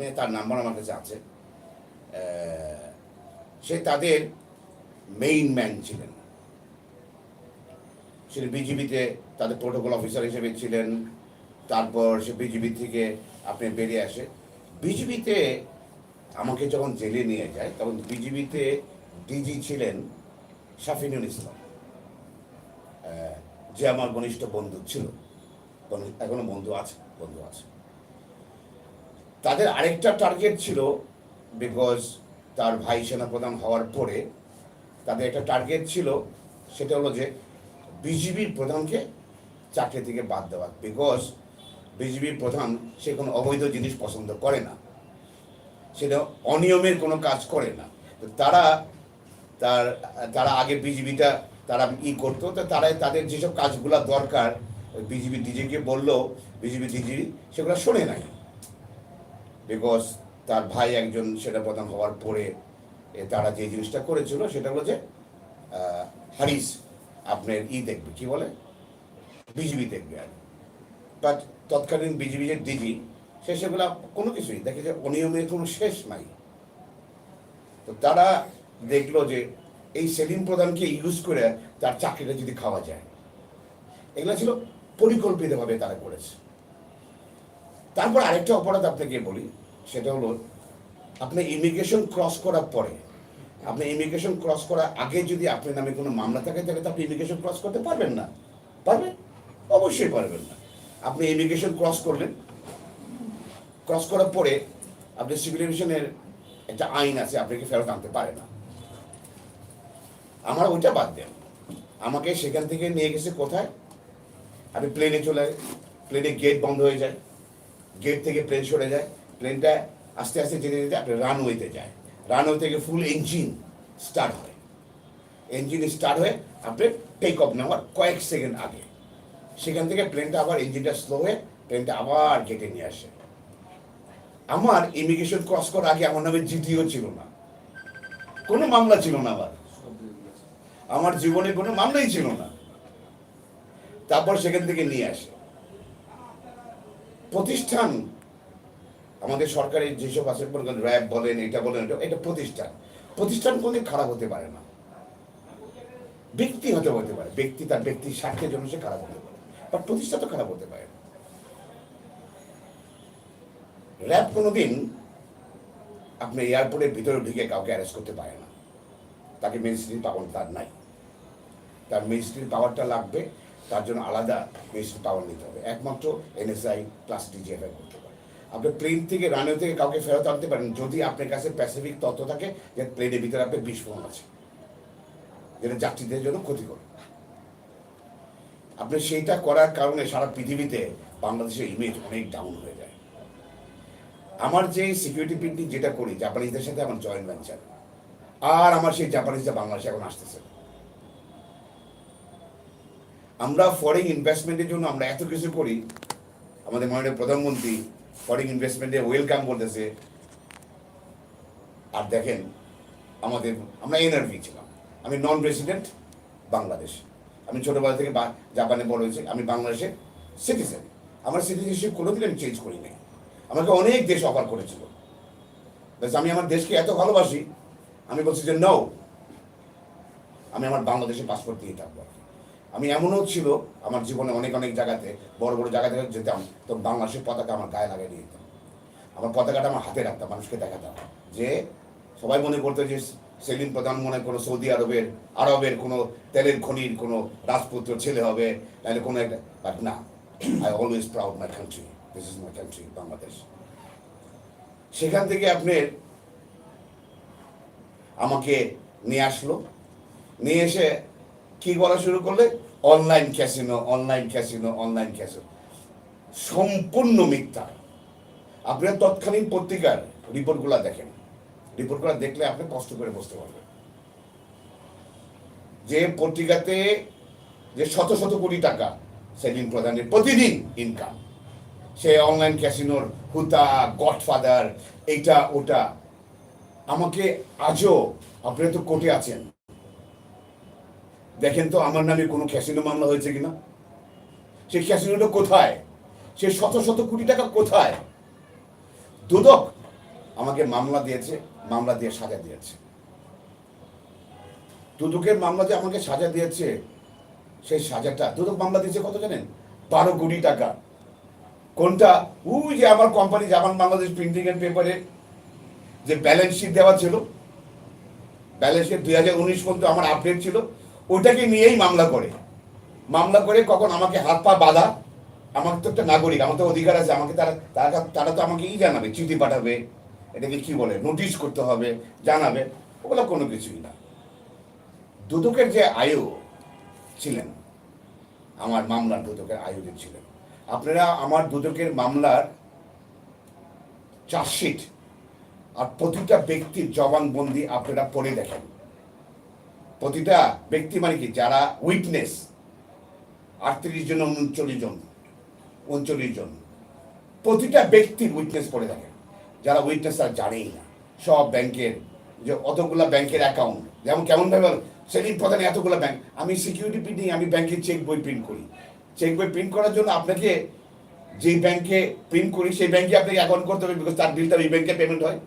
আপনি তার নাম্বার আমার কাছে আছে। সে তাদের মেইন ম্যান ছিলেন। সে বিজিবিতে তাদের প্রোটোকল অফিসার হিসেবে ছিলেন। তারপর সে বিজিবি থেকে আপনি বেরিয়ে আসে। বিজিবিতে আমাকে যখন জেলে নিয়ে যায়, তখন বিজিবিতে ডিজি ছিলেন শাফিনুল ইসলাম। যে আমার ঘনিষ্ঠ বন্ধু ছিল। এখনও বন্ধু আছে বন্ধু আছে। তাদের আরেকটা টার্গেট ছিল বিকজ তার ভাই সেনাপ্রধান হওয়ার পরে তাদের একটা টার্গেট ছিল, সেটা হলো যে বিজিবির প্রধানকে চাকরি থেকে বাদ দেওয়া বিকজ বিজিবির প্রধান সে কোনো অবৈধ জিনিস পছন্দ করে না। সেটা অনিয়মের কোনো কাজ করে না। তো তারা, তার, তারা আগে বিজিবিটা তারা ই করতো, তো তারা, তাদের যেসব কাজগুলো দরকার বিজিবি ডিজিকে বলল বিজিবি ডিজি সেগুলো শোনে নাই। বিকজ তার ভাই একজন সেটা প্রধান হওয়ার পরে তারা যে জিনিসটা করেছিল সেটা হলো যে হারিস আপনার ই দেখবে, কি বলে? বিজিবি দেখবে আর বাট তৎকালীন বিজিবি যে ডিজি, সে সেগুলো কোনো কিছুই দেখে যে অনিয়মের কোনো শেষ নাই। তো তারা দেখল যে এই সেলিম প্রধানকে ইউজ করে তার চাকরিটা যদি খাওয়া যায়। এগুলো ছিল পরিকল্পিতভাবে তারা করেছে। তারপর আরেকটা অপরাধ আপনাকে বলি। সেটা হলো আপনি ইমিগ্রেশন ক্রস করার পরে আপনি ইমিগ্রেশন ক্রস করার আগে যদি আপনার নামে কোনো মামলা থাকে, তাহলে তো আপনি ইমিগ্রেশন ক্রস করতে পারবেন না। পারবেন? অবশ্যই পারবেন না। আপনি ইমিগ্রেশন ক্রস করলেন। ক্রস করার পরে আপনি সিভিল এভিয়েশনের একটা আইন আছে, আপনাকে ফেরত আনতে পারে না। আমার ওইটা বাদ দেন। আমাকে সেখান থেকে নিয়ে গেছে কোথায়? আমি প্লেনে চলে প্লেনে গেট বন্ধ হয়ে যায়। গেট থেকে প্লেন সরে যায়। প্লেনটা আস্তে আস্তে যেতে যেতে আপনার রানওয়েতে যায়। রানওয়ে থেকে ফুল ইঞ্জিন স্টার্ট হয়। ইঞ্জিন স্টার্ট হয়ে আপনি টেক অফ নেওয়ার কয়েক সেকেন্ড আগে। সেখান থেকে প্লেনটা আবার ইঞ্জিনটা স্লো হয়ে প্লেনটা আবার গেটে নিয়ে আসে। আমার ইমিগ্রেশন ক্রস করার আগে আমার নামে জিটিও ছিল না। কোনো মামলা ছিল না আবার আমার জীবনে কোনো মামলাই ছিল না। তারপর সেখান থেকে নিয়ে আসে। প্রতিষ্ঠান আমাদের সরকারের যেসব আছে র্যাব বলেন, এটা বলেন, এটা প্রতিষ্ঠান। প্রতিষ্ঠান কোনো খারাপ হতে পারে না। ব্যক্তি হতে হতে পারে। ব্যক্তি তার ব্যক্তির স্বার্থের জন্য সে খারাপ হতে পারে। বাট প্রতিষ্ঠান তো খারাপ হতে পারে। র্যাব কোনোদিন আপনি এয়ারপোর্টের ভিতরে ঢুকে কাউকে অ্যারেস্ট করতে পারে না। তাকে ম্যাজিস্ট্রেট পাওয়ার তার নাই। তার ম্যাজিস্ট্রেট পাওয়ারটা লাগবে, তার জন্য আলাদা ম্যাজিস্ট্রেট পাওয়ার নিতে হবে। একমাত্র এনএসআই প্লাস ডিজিএফআই করতে আপনি প্লেন থেকে রানওয়ে থেকে কাউকে ফেরত আনতে পারেন, যদি আপনার কাছে প্যাসিফিক তথ্য থাকে যে প্লেনের ভিতরে আপনার বিস্ফোরণ আছে। যেটা যাত্রীদের জন্য ক্ষতিকর। আপনি সেইটা করার কারণে সারা পৃথিবীতে বাংলাদেশের ইমেজ অনেক ডাউন হয়ে যায়। আমার যে সিকিউরিটি প্রিন্টিং যেটা করি জাপানিজদের সাথে আমার জয়েন্ট ভেঞ্চার আর আমার সেই জাপানিজরা বাংলাদেশে এখন আসতেছে। আমরা ফরেন ইনভেস্টমেন্টের জন্য আমরা এত কিছু করি, আমাদের মাননীয় প্রধানমন্ত্রী ফরেন ইনভেস্টমেন্টে ওয়েলকাম করতেছে আর দেখেন, আমাদের, আমরা এনআরভি ছিলাম। আমি নন রেসিডেন্ট বাংলাদেশ আমি ছোটবেলা থেকে জাপানে বড় হয়েছি। আমি বাংলাদেশে সিটিজেন আমার সিটিজেনশিপ কোনোদিন আমি চেঞ্জ করি নাই। আমাকে অনেক দেশ অফার করেছিল। ব্যাস আমি আমার দেশকে এত ভালোবাসি, আমি বলছি যে নো আমি আমার বাংলাদেশে পাসপোর্ট দিয়ে থাকব আমি এমনও ছিল আমার জীবনে অনেক অনেক জায়গাতে, বড় বড় জায়গাতে যেতাম, তো বাংলাদেশের পতাকা আমার গায়ে লাগিয়ে দিয়ে দিতাম। আমার পতাকাটা আমার হাতে রাখতাম, মানুষকে দেখাতাম। যে সবাই মনে করতো যে সেলিম প্রধান মনে কোনো সৌদি আরবের আরবের কোনো তেলের খনির কোনো রাজপুত্র ছেলে হবে, নাহলে কোনো একটা বাট না। I always proud my country this is my country Bangladesh সেখান থেকে আপনার আমাকে নিয়ে আসলো। নিয়ে এসে কি বলা শুরু করলে? Online casino online casino online casino. সম্পূর্ণ মিথ্যা। আপনার তৎকালীন পত্রিকার রিপোর্টগুলো দেখেন। রিপোর্টগুলো দেখলে আপনি কষ্ট করে বসতে পারবেন। যে পত্রিকাতে যে শত শত কোটি টাকা সেদিন প্রধানের প্রতিদিন ইনকাম সে অনলাইন ক্যাসিনোর হুতা, গডফাদার, এইটা, ওটা, আমাকে আজও আপনি তো কোর্টে আছেন। দেখেন তো আমার নামে কোনো ক্যাসিনো মামলা হয়েছে কিনা? সেই ক্যাসিনোটা কোথায়? সে শত শত কোটি টাকা কোথায়? দুদক আমাকে মামলা দিয়েছে, মামলা দিয়ে সাজা দিয়েছে। দুদকের মামলা যে আমাকে সাজা দিয়েছে, সেই সাজাটা, দুদক মামলা দিয়েছে কত জানেন? বারো কোটি টাকা। কোনটা? ওই যে আমার কোম্পানি জাপান বাংলাদেশ প্রিন্টিং এর পেপারে যে ব্যালেন্স শিট দেওয়া ছিল ব্যালেন্স শিট দুই হাজার উনিশ পর্যন্ত আমার আপডেট ছিল। ওটাকে নিয়েই মামলা করে। মামলা করে কখন আমাকে হাত পা বাঁধা? আমার তো একটা নাগরিক, আমার তো অধিকার আছে, আমাকে তারা তারা তারা তো আমাকে ই জানাবে, চিঠি পাঠাবে। এটাকে কি বলে? নোটিশ করতে হবে, জানাবে। ওগুলো কোনো কিছুই না। দুদকের যে আয়ু ছিলেন, আমার মামলার দুদকের আয়োজন ছিলেন। আপনারা আমার দুদকের মামলার চার্জশিট আর প্রতিটা ব্যক্তির জবানবন্দি আপনারা পড়ে দেখেন। প্রতিটা ব্যক্তি মানে কি? যারা উইটনেস আটত্রিশ জন উনচল্লিশ জন উনচল্লিশ জন। প্রতিটা ব্যক্তির উইটনেস পড়ে দেখেন যারা উইটনেস তারা জানেই না। সব ব্যাংকের যে অতগুলা ব্যাংকের অ্যাকাউন্ট যেমন কেমন ভাবে বলো, সেদিন প্রধান এতগুলো ব্যাংক আমি সিকিউরিটি প্রিন্টিং আমি ব্যাংকে চেক বই প্রিন্ট করি। চেক বই প্রিন্ট করার জন্য আপনাকে যেই ব্যাংকে প্রিন্ট করি সেই ব্যাংকে আপনাকে অ্যাকাউন্ট করতে হবে বিকজ তার বিলটা ওই ব্যাংকে পেমেন্ট হয়।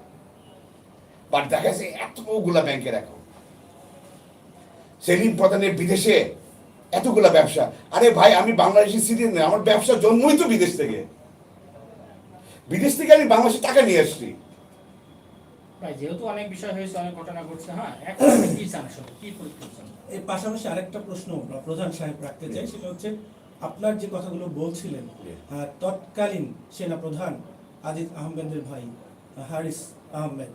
বাট দেখা যাচ্ছে এতগুলো ব্যাংকের অ্যাকাউন্ট সেলিম প্রধানের বিদেশে এতগুলা ব্যবসা। আরে ভাই আমি বাংলাদেশি সিটিজেন নই, আমার ব্যবসা জন্মই তো বিদেশ থেকে। বিদেশ থেকে আমি বাংলাদেশে টাকা নিয়ে আসছি। যেহেতু অনেক বিষয় হয়েছে অনেক ঘটনা ঘটছে হ্যাঁ এখন কি চান কি এর পাশাপাশি আরেকটা প্রশ্ন প্রধান সাহেব রাখতে চাই সেটা হচ্ছে আপনার যে কথাগুলো বলছিলেন তৎকালীন সেনা প্রধান আজিজ আহমেদের ভাই হারিস আহমেদ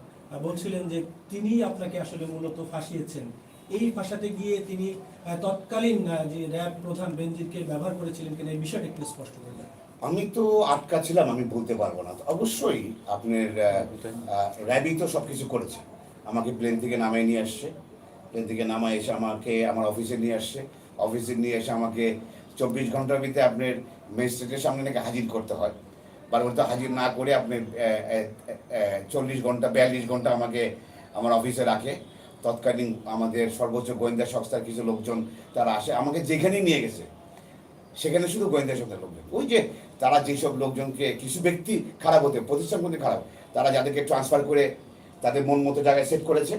বলছিলেন যে তিনি আপনাকে আসলে মূলত ফাঁসিয়েছেন। এই ভাষাতে গিয়ে তিনি তৎকালীন যে র্যাব প্রধান বেনজিরকে ব্যবহার করেছিলেন কিনা এই বিষয়টা একটু স্পষ্ট করবেন আমি তো আটকা ছিলাম, আমি বলতে পারব না। অবশ্যই আপনার র্যাবই তো সব কিছু করেছে। আমাকে প্লেন থেকে নামায় নিয়ে আসছে। প্লেন থেকে নামায় এসে আমাকে, আমার অফিসে নিয়ে আসছে। অফিসে নিয়ে এসে আমাকে চব্বিশ ঘণ্টার ভিতরে আপনার ম্যাজিস্ট্রেটের সামনে নাকি হাজির করতে হয়। বারবার তো হাজির না করে আপনি চল্লিশ ঘণ্টা, বিয়াল্লিশ ঘণ্টা আমাকে, আমার অফিসে রাখে। তৎকালীন আমাদের সর্বোচ্চ গোয়েন্দা সংস্থার কিছু লোকজন তারা আসে, আমাকে যেখানেই নিয়ে গেছে, সেখানে শুধু গোয়েন্দা সংস্থার লোকজন। ওই যে তারা যেসব লোকজনকে, কিছু ব্যক্তি খারাপ হতে, প্রতিষ্ঠান মধ্যে খারাপ, তারা যাদেরকে ট্রান্সফার করে তাদের মন মতো জায়গায় সেট করেছে,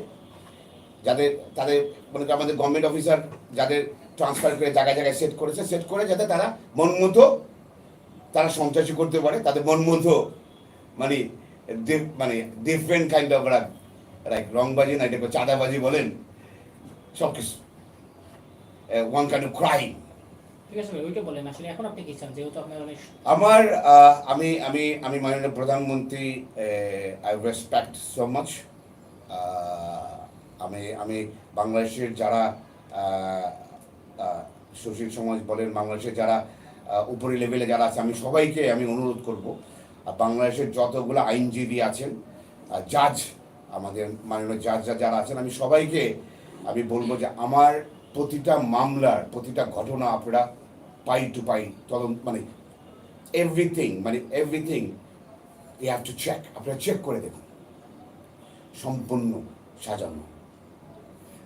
যাদের, তাদের মানে আমাদের গভর্নমেন্ট অফিসার যাদের ট্রান্সফার করে জায়গায় জায়গায় সেট করেছে সেট করে যাতে তারা মন মতো তারা সন্ত্রাসী করতে পারে, তাদের মন মতো মানে মানে ডিফারেন্ট কাইন্ড অফ লাইক রংবাজি না এটাকে চাঁদাবাজি বলেন সব কিছু। ওয়ান কাইন্ড অফ ক্রাইম আমার আমি আমি আমি মাননীয় প্রধানমন্ত্রী আই রেসপেক্ট সো মাচ আমি আমি বাংলাদেশের যারা সুশীল সমাজ বলেন বাংলাদেশের যারা উপরি লেভেলে যারা আছে আমি সবাইকে আমি অনুরোধ করব আর বাংলাদেশের যতগুলো আইনজীবী আছেন জাজ আমাদের মাননীয় যা যারা আছেন, আমি সবাইকে আমি বলব যে আমার প্রতিটা মামলার, প্রতিটা ঘটনা আপনারা পাই টু পাই তদন্ত মানে এভরিথিং মানে everything you have to check আপনারা চেক করে দেখুন। সম্পূর্ণ সাজানো।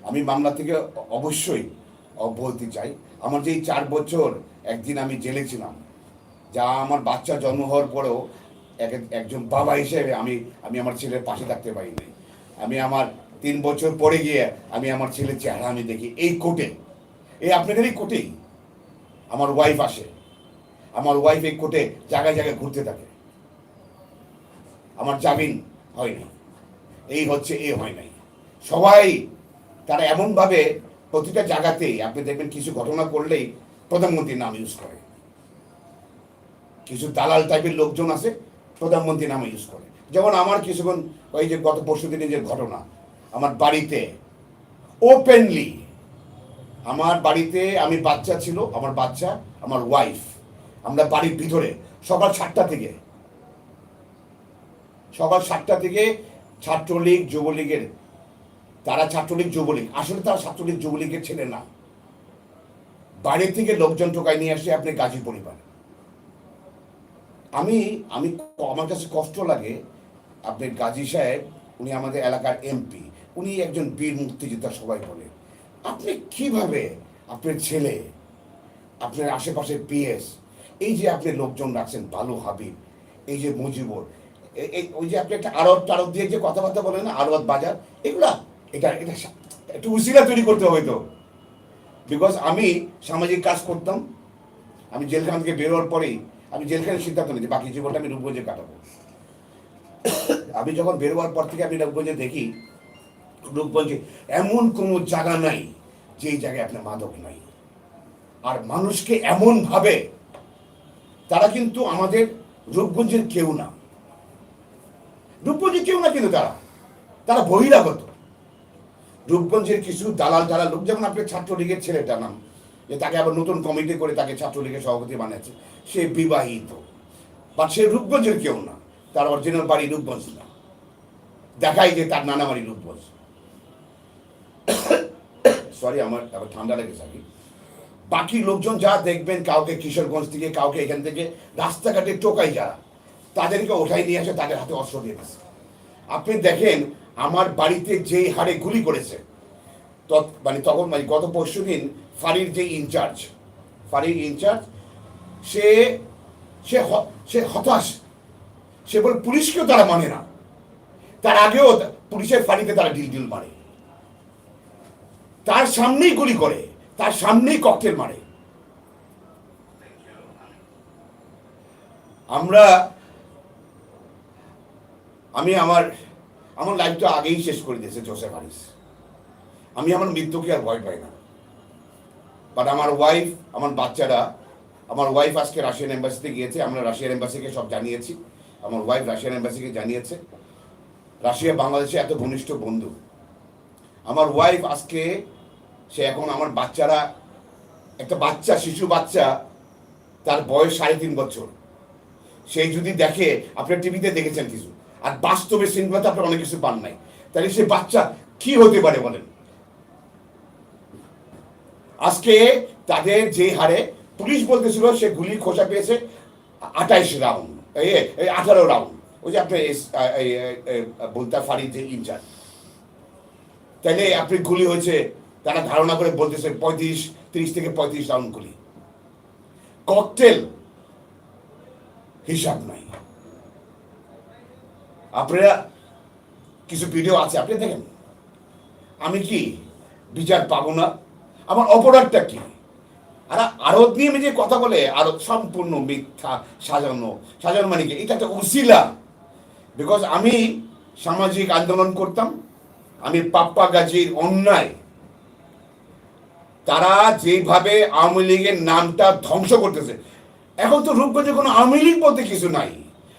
আমি মামলা থেকে অবশ্যই অব্যাহতি চাই, আমার যে চার বছর একদিন আমি জেলে ছিলাম, যা আমার বাচ্চা জন্ম হওয়ার পরেও এক- একজন বাবা হিসেবে আমি আমি আমার ছেলের পাশে থাকতে পারিনি আমি আমার তিন বছর পরে গিয়ে আমি আমার ছেলের চেহারা আমি দেখি এই কোর্টে এই আপনাদের এই কোর্টেই আমার ওয়াইফ আসে। আমার ওয়াইফ এই কোর্টে জায়গায় জায়গায় ঘুরতে থাকে। আমার জামিন হয় হয়নি এই হচ্ছে, এই হয় নাই। সবাই তারা এমনভাবে প্রতিটা জায়গাতেই, আপনি দেখবেন কিছু ঘটনা করলেই প্রধানমন্ত্রীর নাম ইউজ করে। কিছু দালাল টাইপের লোকজন আছে প্রধানমন্ত্রীর নাম ইউজ করে। যেমন আমার কিছুক্ষণ ওই যে গত পরশু দিনের যে ঘটনা, আমার বাড়িতে ওপেনলি আমার বাড়িতে আমি বাচ্চা ছিল, আমার বাচ্চা, আমার ওয়াইফ আমরা বাড়ির ভিতরে সকাল সাতটা থেকে, সকাল সাতটা থেকে ছাত্রলীগ, যুবলীগের, তারা ছাত্রলীগ, যুবলীগ, আসলে তারা ছাত্রলীগ, যুবলীগের ছেলে না। বাইরে থেকে লোকজন টোকায় নিয়ে আসে আপনি গাজী পরিবার। আমি আমি আমার কাছে কষ্ট লাগে। আপনি গাজী সাহেব, উনি আমাদের এলাকার এমপি। উনি একজন বীর মুক্তিযোদ্ধা সবাই বলে। আপনি কীভাবে আপনার ছেলে, আপনার আশেপাশে পিএস, এই যে আপনি লোকজন রাখছেন, বালু হাবিব, এই যে মুজিবুর ওই যে আপনি একটা আড়ত টাড়ত দিয়ে যে কথাবার্তা বলেন আড়ত বাজার, এগুলা, এটা এটা একটু উসিলা তৈরি করতে হবে তো। বিকজ আমি সামাজিক কাজ করতাম, আমি জেলখান থেকে বেরোয়ার পরেই আমি জেলখানের সিদ্ধান্ত নিয়েছি, বাকি জীবনটা আমি রূপগঞ্জে কাটাবো। আমি যখন বেরোবার পর থেকে আমি রূপগঞ্জে দেখি, রূপগঞ্জে এমন কোনো জায়গা নাই যেই জায়গায় আপনার মাদক নাই। আর মানুষকে এমন ভাবে তারা কিন্তু আমাদের রূপগঞ্জের কেউ না। রূপগঞ্জের কেউ না কিন্তু তারা। তারা বহিরাগত। রূপগঞ্জের কিছু দালাল দালাল লোক, যেমন আপনার ছাত্রলীগের ছেলেটার নাম যে তাকে আবার নতুন কমিটি করে তাকে ছাত্রলীগের সভাপতি বানিয়েছে। সে বিবাহিত। বা সে রূপগঞ্জের কেউ না। তার অরিজিনাল বাড়ি রূপগঞ্জ না। দেখাই যে তার নানা বাড়ি রূপগঞ্জ। সরি আমার আবার ঠান্ডা লেগেছে আর বাকি লোকজন যা দেখবেন, কাউকে কিশোরগঞ্জ থেকে, কাউকে এখান থেকে, রাস্তাঘাটে টোকাই যারা, তাদেরকে ওঠাই নিয়ে আসে তাদের হাতে অস্ত্র দিয়ে দিচ্ছে। আপনি দেখেন, আমার বাড়িতে যেই হারে গুলি করেছে মানে তখন মানে গত পরশু দিন ফাঁড়ির যে ইনচার্জ ফাঁড়ির ইনচার্জ, সে সে সে হতাশ। সে বলে, পুলিশকেও তারা মানে না। তার আগেও পুলিশের ফাঁড়িতে তারা ডিল ডিল মারে। তার সামনেই গুলি করে, তার সামনেই ককটেল মারে। আমরা, আমি আমার আমার লাইফটা আগেই শেষ করে দিয়েছে জোসেফ হারিস। আমি আমার মৃত্যুকে আর ভয় পাই না। বাট আমার ওয়াইফ আমার বাচ্চারা, আমার ওয়াইফ আজকে রাশিয়ান এম্বাসিতে গিয়েছে, আমরা রাশিয়ান এম্বাসিকে সব জানিয়েছি। আমার ওয়াইফ রাশিয়ান এম্বাসিকে জানিয়েছে। রাশিয়া, বাংলাদেশে এত ঘনিষ্ঠ বন্ধু। আমার ওয়াইফ আজকে, সে এখন আমার বাচ্চারা, একটা বাচ্চা, শিশু বাচ্চা, তার বয়স সাড়ে তিন বছর। সেই যদি দেখে আপনার টিভিতে দেখেছেন কিছু। আর বাস্তবে সিনেমাতে আপনার অনেক কিছু পান নাই। তাহলে সে বাচ্চা কি হতে পারে বলেন? আজকে তাদের যে হারে পুলিশ বলতেছিল, সে গুলি খোঁচা পেয়েছে আঠাইশ রাউন্ড এই আঠারো রাউন্ড ওই যে আপনি এস- আ- এই- এই- এই বলতা ফাড়ি যে ইনচার্জ। তাহলে আপনি গুলি হয়েছে, তারা ধারণা করে বলতেছে পঁয়ত্রিশ, তিরিশ থেকে পঁয়ত্রিশ রাউন্ড গুলি। ককটেল হিসাব নাই। আপনারা কিছু ভিডিও আছে, আপনি দেখেন। আমি কি বিচার পাবো না? আমার অপরাধটা কি? আর আরত নিয়ে যে কথা বলে আরত সম্পূর্ণ মিথ্যা সাজানো। সাজানো মানে কি? এটা একটা উসিলা। বিকজ আমি সামাজিক আন্দোলন করতাম, আমি পাপ্পা গাজীর অন্যায়। তারা যেভাবে আওয়ামী লীগের নামটা ধ্বংস করতেছে। এখন তো রূপগঞ্জে কোনো আওয়ামী লীগ বলতে কিছু নাই।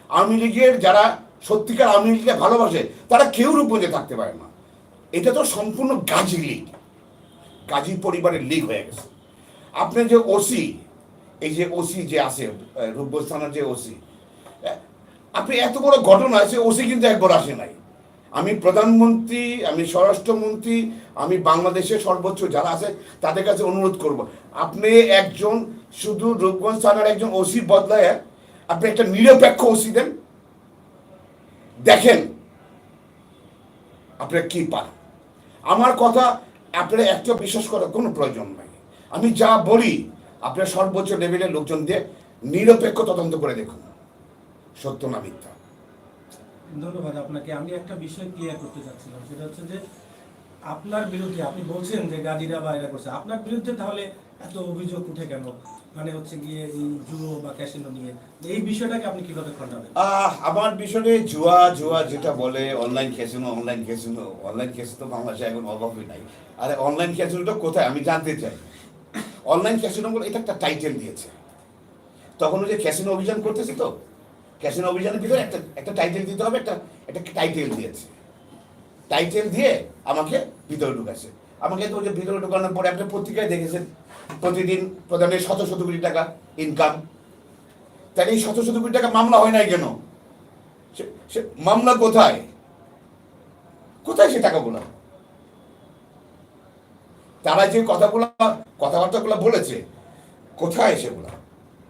আওয়ামী লীগের যারা সত্যিকার আওয়ামী লীগকে ভালোবাসে, তারা কেউ রূপগঞ্জে থাকতে পারে না। এটা তো সম্পূর্ণ গাজী লীগ। গাজী পরিবারের লীগ হয়ে গেছে। আপনি যে ওসি এই যে ওসি যে আছে আহ, রূপগঞ্জ থানার যে ওসি আপনি এত বড় ঘটনা আছে ওসি কিন্তু একবার আসে নাই। আমি প্রধানমন্ত্রী আমি স্বরাষ্ট্রমন্ত্রী আমি বাংলাদেশের সর্বোচ্চ যারা আছে তাদের কাছে অনুরোধ করব। আপনি একজন শুধু রূপগঞ্জ থানার একজন ওসি বদলায় আপনি একটা নিরপেক্ষ ওসি দেন। দেখেন আপনারা কি পান। আমার কথা আপনারা একটা বিশ্বাস করার কোনো প্রয়োজন নাই। আমি যা বলি, আপনার সর্বোচ্চ লেভেলের লোকজন দিয়ে নিরপেক্ষ তদন্ত করে দেখুন। সত্য না মিথ্যা? ধন্যবাদ আপনাকে। আমি একটা বিষয় ক্লিয়ার করতে চাচ্ছিলাম। সেটা হচ্ছে যে, আপনার বিরুদ্ধে আপনি বলছেন যে গাজীরা বা এরা করছে। আপনার বিরুদ্ধে তাহলে এত অভিযোগ উঠে কেন? মানে হচ্ছে গিয়ে জুয়ো বা ক্যাসিনো নিয়ে। এই বিষয়টাকে আপনি কীভাবে খণ্ডাবেন? আমার বিষয়ে জুয়া জুয়া যেটা বলে online casino online casino online casino বাংলাদেশে এখন অভাবই নাই। আরে অনলাইন ক্যাসিনোটা কোথায়? আমি জানতে চাই। অনলাইন ক্যাসিনো বলে এটা একটা টাইটেল দিয়েছে। তখন ওই যে ক্যাসিনো অভিযান করতেছি তো? ক্যাসিনো অভিযানের ভিতরে একটা একটা টাইটেল দিতে হবে, একটা একটা টাইটেল দিয়েছে। টাইটেল দিয়ে আমাকে ভিতরে ঢুকাছে আমাকে তো ভিতরে ঢুকানোর পরে একটা পত্রিকায় দেখেছেন, প্রতিদিন প্রধানের শত শত কোটি টাকা ইনকাম তাহলে এই শত শত কোটি টাকা মামলা হয় নাই কেন? সে- সে মামলা কোথায়? কোথায় সে টাকাগুলো? তারা যে কথাগুলো, কথাবার্তাগুলো বলেছে, কোথায় সেগুলো?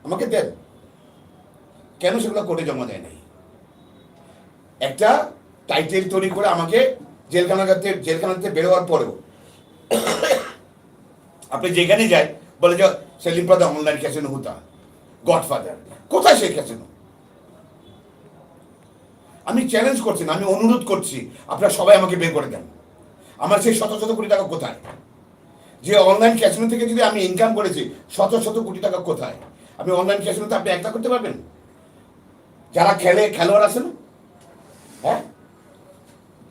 আমাকে দেন। কেন সেগুলো কোর্টে জমা দেয় নাই? একটা টাইটেল তৈরি করে আমাকে জেলখানাতে জেলখানাতে বেরোয়ার পরেও আপনি যেখানে যাই, বলে যে, সেলিম প্রধান অনলাইন ক্যাসিনো হুতা। গডফাদার। কোথায় সেই ক্যাসিনো আমি চ্যালেঞ্জ করছি না, আমি অনুরোধ করছি, আপনারা সবাই আমাকে বের করে দেন। আমার সেই শত শত কোটি টাকা কোথায়? যে অনলাইন ক্যাসিনো থেকে যদি আমি ইনকাম করেছি, শত শত কোটি টাকা কোথায়? আমি অনলাইন ক্যাসিনোতে আপনি একটা করতে পারবেন? যারা খেলে, খেলোয়াড় আছে না? হ্যাঁ?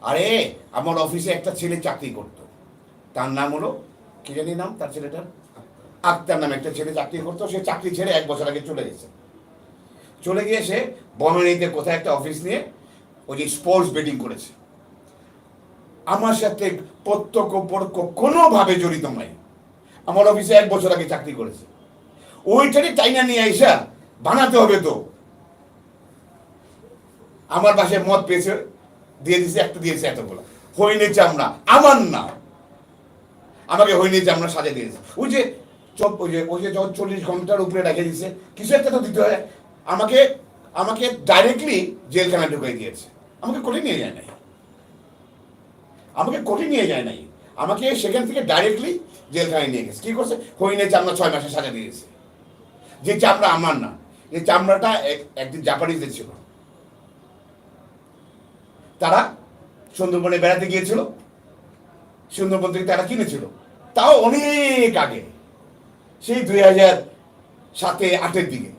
আরে, আমার অফিসে একটা ছেলে চাকরি করত। তার নাম হলো, কি জানি নাম, তার ছেলেটার? আক্তার নামে একটা ছেলে চাকরি করতো, সে চাকরি ছেড়ে এক বছর আগে চলে গেছে। চলে গিয়ে সে বনানীতে কোথায় একটা অফিস নিয়ে ওই যে স্পোর্টস বেটিং করেছে। আমার সাথে প্রত্যক্ষ পরোক্ষ কোনোভাবে জড়িত নয় আমার অফিসে এক বছর আগে চাকরি করেছে। ওইটারই চাইনা নিয়ে আইসা বানাতে হবে তো। আমার বাসায় মদ পেয়েছে, দিয়ে দিয়েছে একটা দিয়েছে এতগুলো। হইনি চামড়া, আমার না আমাকে হইনি চামড়া সাজা দিয়েছে ওই যে ওই যে ওই যে যখন চল্লিশ ঘণ্টার উপরে রেখে দিয়েছে কিছু একটা তো দিতে হয়? আমাকে আমাকে ডাইরেক্টলি জেলখানায় ঢুকিয়ে দিয়েছে। আমাকে কোর্টে নিয়ে যায় নাই। আমাকে কোর্টে নিয়ে যায় নাই। আমাকে সেখান থেকে ডাইরেক্টলি জেলখানায় নিয়ে গেছে। কি করছে? হইনে চামড়া ছয় মাসে সাজা দিয়েছে। যে চামড়া আমার না যে চামড়াটা একদিন জাপানিজদের ছিল। তারা সুন্দরবনে বেড়াতে গিয়েছিল। সুন্দরবন থেকে তারা কিনেছিল। তাও অনেক আগে, সেই দুই হাজার সাতে, আটের দিকে।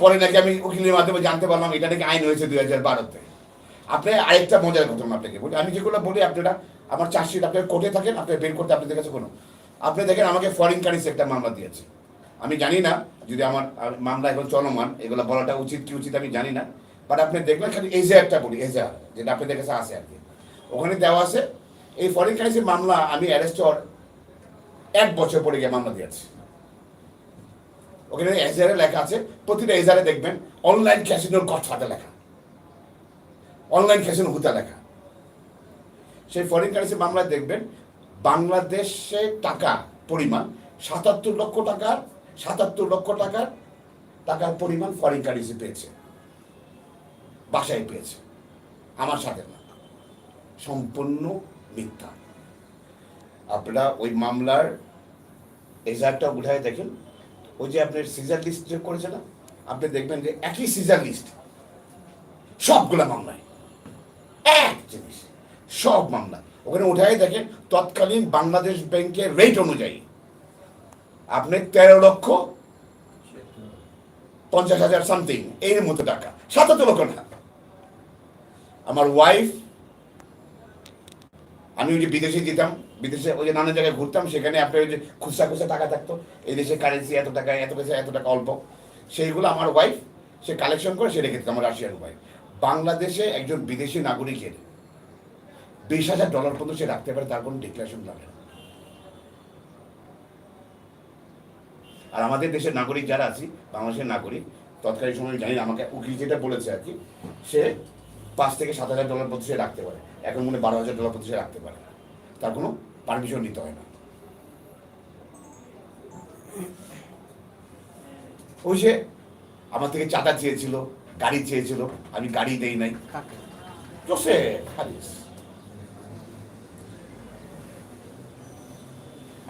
পরে নাকি আমি উকিলের মাধ্যমে জানতে পারলাম, এটা নাকি আইন হয়েছে দুই হাজার বারোতে। আপনি আরেকটা মজার ঘটনা আপনাকে বলি, আমি যেগুলো বলি, আপনারা আমার চার্জশিট আপনার কোর্টে থাকেন আপনি বের করতে আপনাদের কাছে কোনো। আপনি দেখেন, আমাকে ফরেন কারেন্সি একটা মামলা দিয়েছে। আমি জানি না, যদি আমার মামলা এখন চলমান, এগুলো বলাটা উচিত কি উচিত আমি জানি না। বাট আপনি দেখবেন খালি এজারটা বলি এজার যেটা আপনাদের কাছে আছে আর কি। ওখানে দেওয়া আছে। এই ফরেন কারেন্সির মামলা আমি অ্যারেস্ট হওয়ার এক বছর পরে গিয়ে মামলা দিয়েছি। ওখানে এজারে লেখা আছে, প্রতিটা এজারে দেখবেন অনলাইন ক্যাসিনোর গডফাদার লেখা। অনলাইন ক্যাসিনো হুতা লেখা। সেই ফরেন কারেন্সি মামলায় দেখবেন, বাংলাদেশে টাকা পরিমাণ সাতাত্তর লক্ষ টাকার, সাতাত্তর লক্ষ টাকার টাকার পরিমাণ ফরেন কারেন্সি পেয়েছে। বাসায় পেয়েছে। আমার সাথে না। সম্পূর্ণ মিথ্যা। আপনারা ওই মামলার এজারটা উঠায় দেখেন। ওই যে আপনার সিজার লিস্ট যে করেছে না? আপনি দেখবেন যে একই সিজার লিস্ট সবগুলা মামলায়। এক জিনিস, সব মামলা। ওখানে উঠাই দেখেন তৎকালীন বাংলাদেশ ব্যাংকের রেট অনুযায়ী। আপনি তেরো লক্ষ পঞ্চাশ হাজার সামথিং এর মতো টাকা। সাতাত্তর লক্ষ টাকা আমার ওয়াইফ আমি ওই যে বিদেশে যেতাম, বিদেশে ওই যে নানা জায়গায় ঘুরতাম, সেখানে আপনার ওই যে খুচরা খুচরা টাকা থাকতো। এই দেশে কারেন্সি এত টাকা, এত পয়সা, এত টাকা অল্প। সেইগুলো আমার ওয়াইফ সে কালেকশন করে সে রেখে দিত, আমার রাশিয়ার ওয়াইফ বাংলাদেশে একজন বিদেশি নাগরিকের বিশ হাজার ডলার পর্যন্ত সে রাখতে পারে, তার কোনো ডিক্লারেশন লাগে আর আমাদের দেশের নাগরিক যারা আছি, বাংলাদেশের নাগরিক, তৎকালীন সময় জানি আমাকে উকিল যেটা বলেছে আর কি, সে পাঁচ থেকে সাত হাজার ডলার প্রতি সে রাখতে পারে। এখন মনে বারো হাজার ডলার প্রতি সে রাখতে পারে। না তার কোনো পারমিশন নিতে হয় না। ওই যে আমার থেকে চাঁদা চেয়েছিল গাড়ি চেয়েছিল আমি গাড়ি দেই নাই। হারিস।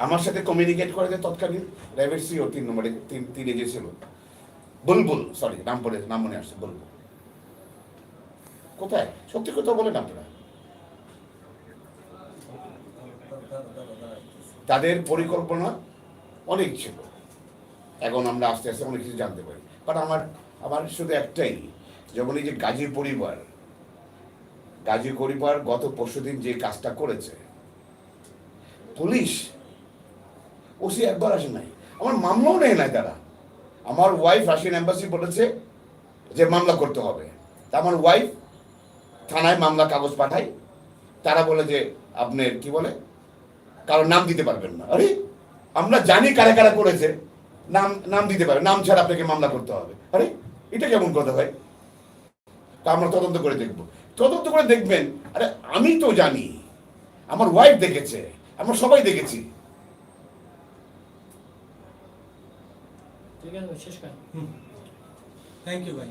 আমার সাথে কমিউনিকেট করে যে তৎকালীন র্যাবের সিও তিন নম্বরে তিন তিনে যে ছিল। বুলবুল সরি নাম পড়ে নাম মনে আসছে বুলবুল। কোথায়? সত্যি কথা বলেন আপনারা। তাদের পরিকল্পনা অনেক ছিল। এখন আমরা আস্তে আস্তে অনেক কিছু জানতে পারি। বাট আমার আমার শুধু একটাই যেমন এই যে গাজী পরিবার গাজী পরিবার গত পরশুদিন যে কাজটা করেছে, পুলিশ, ওসি একবার আসে নাই। আমার মামলাও নেই নাই তারা। আমার ওয়াইফ রাশিয়ান এম্বাসি বলেছে যে মামলা করতে হবে। তা আমার ওয়াইফ থানায় মামলা কাগজ পাঠাই তারা বলে যে আপনার কি বলে? কারও নাম দিতে পারবেন না। আরে আমরা জানি কারা কারা করেছে। নাম নাম দিতে পারবে নাম ছাড়া আপনাকে মামলা করতে হবে। আরে এটা কেমন কথা ভাই? তা আমরা তদন্ত করে দেখব। তদন্ত করে দেখবেন আরে আমি তো জানি। আমার ওয়াইফ দেখেছে। আমরা সবাই দেখেছি। ঠিক আছে শেষ করেন থ্যাংক ইউ ভাই